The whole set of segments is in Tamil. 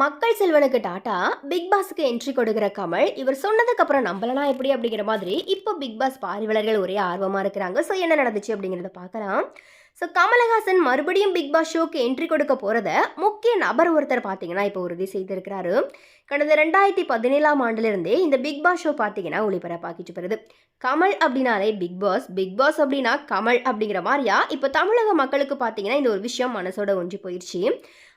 மக்கள் செல்வனுக்கு டாட்டா பிக் பாஸ்க்கு என்ட்ரி கொடுக்குற கமல் இவர் சொன்னதுக்கு அப்புறம் நம்பலனா எப்படி அப்படிங்கிற மாதிரி இப்போ பிக் பாஸ் பார்வையாளர்கள் ஒரே ஆர்வமாக இருக்கிறாங்க. ஸோ என்ன நடந்துச்சு அப்படிங்கிறத பார்க்கலாம். ஸோ கமலஹாசன் மறுபடியும் பிக் பாஸ் ஷோக்கு என்ட்ரி கொடுக்க போகிறத முக்கிய நபர் ஒருத்தர் பார்த்தீங்கன்னா இப்போ உறுதி செய்திருக்கிறாரு. கடந்த ரெண்டாயிரத்தி பதினேழாம் ஆண்டிலிருந்தே இந்த பிக் பாஸ் ஷோ பார்த்தீங்கன்னா ஒளிபரப்பாக்கிட்டு வருது. கமல் அப்படின்னாலே பிக் பாஸ் பிக் பாஸ் அப்படின்னா கமல் அப்படிங்கிற மாதிரியா? இப்போ தமிழக மக்களுக்கு பார்த்தீங்கன்னா இந்த ஒரு விஷயம் மனசோட ஒன்றி போயிடுச்சு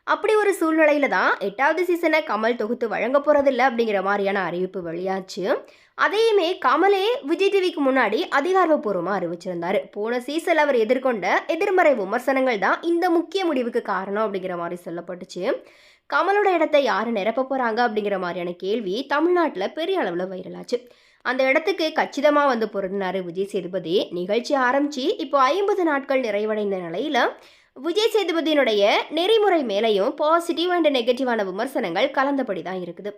அப்படி ஒரு சூழ்நிலையில தான் எட்டாவது சீசனை கமல் தொகுத்து வழங்க போறதில்ல அப்படிங்கிற மாதிரியான அறிவிப்பு வெளியாச்சு. அதையுமே கமலே விஜய் டிவிக்கு முன்னாடி அதிகாரப்பூர்வமாக அறிவிச்சிருந்தார். போன சீசனில் அவர் எதிர்கொண்ட எதிர்மறை விமர்சனங்கள் தான் இந்த முக்கிய முடிவுக்கு காரணம் அப்படிங்கிற மாதிரி சொல்லப்பட்டுச்சு. கமலோட இடத்தை யார் நிரப்ப போகிறாங்க அப்படிங்கிற மாதிரியான கேள்வி தமிழ்நாட்டில் பெரிய அளவில் வைரலாச்சு. அந்த இடத்துக்கு கச்சிதமாக வந்து பொருந்தினார் விஜய் சேதுபதி. நிகழ்ச்சி ஆரம்பித்து இப்போ ஐம்பது நாட்கள் நிறைவடைந்த நிலையில் விஜய் சேதுபதியினுடைய நெறிமுறை மேலேயும் பாசிட்டிவ் அண்ட் நெகட்டிவான விமர்சனங்கள் கலந்தபடி தான் இருக்குது.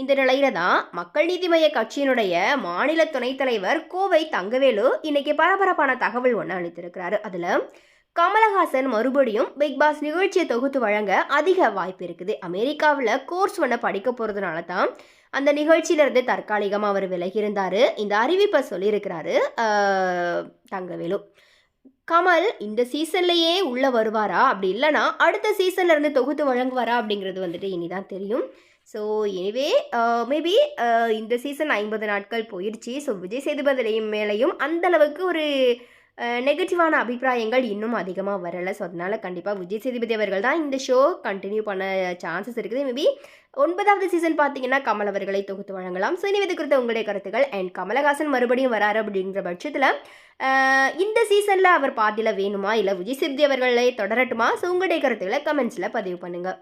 இந்த நிலையில தான் மக்கள் நீதி மய்ய கட்சியினுடைய மாநில துணைத் தலைவர் கோவை தங்கவேலு இன்னைக்கு பரபரப்பான தகவல் ஒன்று அளித்திருக்கிறாரு. அதில் கமலஹாசன் மறுபடியும் பிக் பாஸ் நிகழ்ச்சியை தொகுத்து வழங்க அதிக வாய்ப்பு இருக்குது. அமெரிக்காவில் கோர்ஸ் ஒன்று படிக்க போகிறதுனால தான் அந்த நிகழ்ச்சியிலிருந்து தற்காலிகமாக அவர் விலகி இருந்தார். இந்த அறிவிப்பை சொல்லியிருக்கிறாரு தங்கவேலு. கமல் இந்த சீசன்லையே உள்ளே வருவாரா? அப்படி இல்லைனா அடுத்த சீசன்ல இருந்து தொகுத்து வழங்குவாரா அப்படிங்கிறது வந்துட்டு இனிதான் தெரியும். ஸோ எனிவே மேபி இந்த சீசன் ஐம்பது நாட்கள் போயிடுச்சு. ஸோ விஜய் சேதுபதியும் மேலேயும் அந்த அளவுக்கு ஒரு நெகட்டிவான அபிப்பிராயங்கள் இன்னும் அதிகமாக வரலை. ஸோ அதனால் கண்டிப்பாக விஜய் சேதுபதி அவர்கள் தான் இந்த ஷோ கண்டினியூ பண்ண சான்சஸ் இருக்குது. மேபி ஒன்பதாவது சீசன் பார்த்தீங்கன்னா கமல் அவர்களை தொகுத்து வழங்கலாம். ஸோ இனி இது குறித்த உங்களுடைய கருத்துக்கள் அண்ட் கமலஹாசன் மறுபடியும் வராரு அப்படிங்கிற பட்சத்தில் இந்த சீசனில் அவர் பாதியில் வேணுமா? இல்லை விஜய் சேதுபதி அவர்களை தொடரட்டுமா? ஸோ உங்களுடைய கருத்துக்களை கமெண்ட்ஸில் பதிவு பண்ணுங்கள்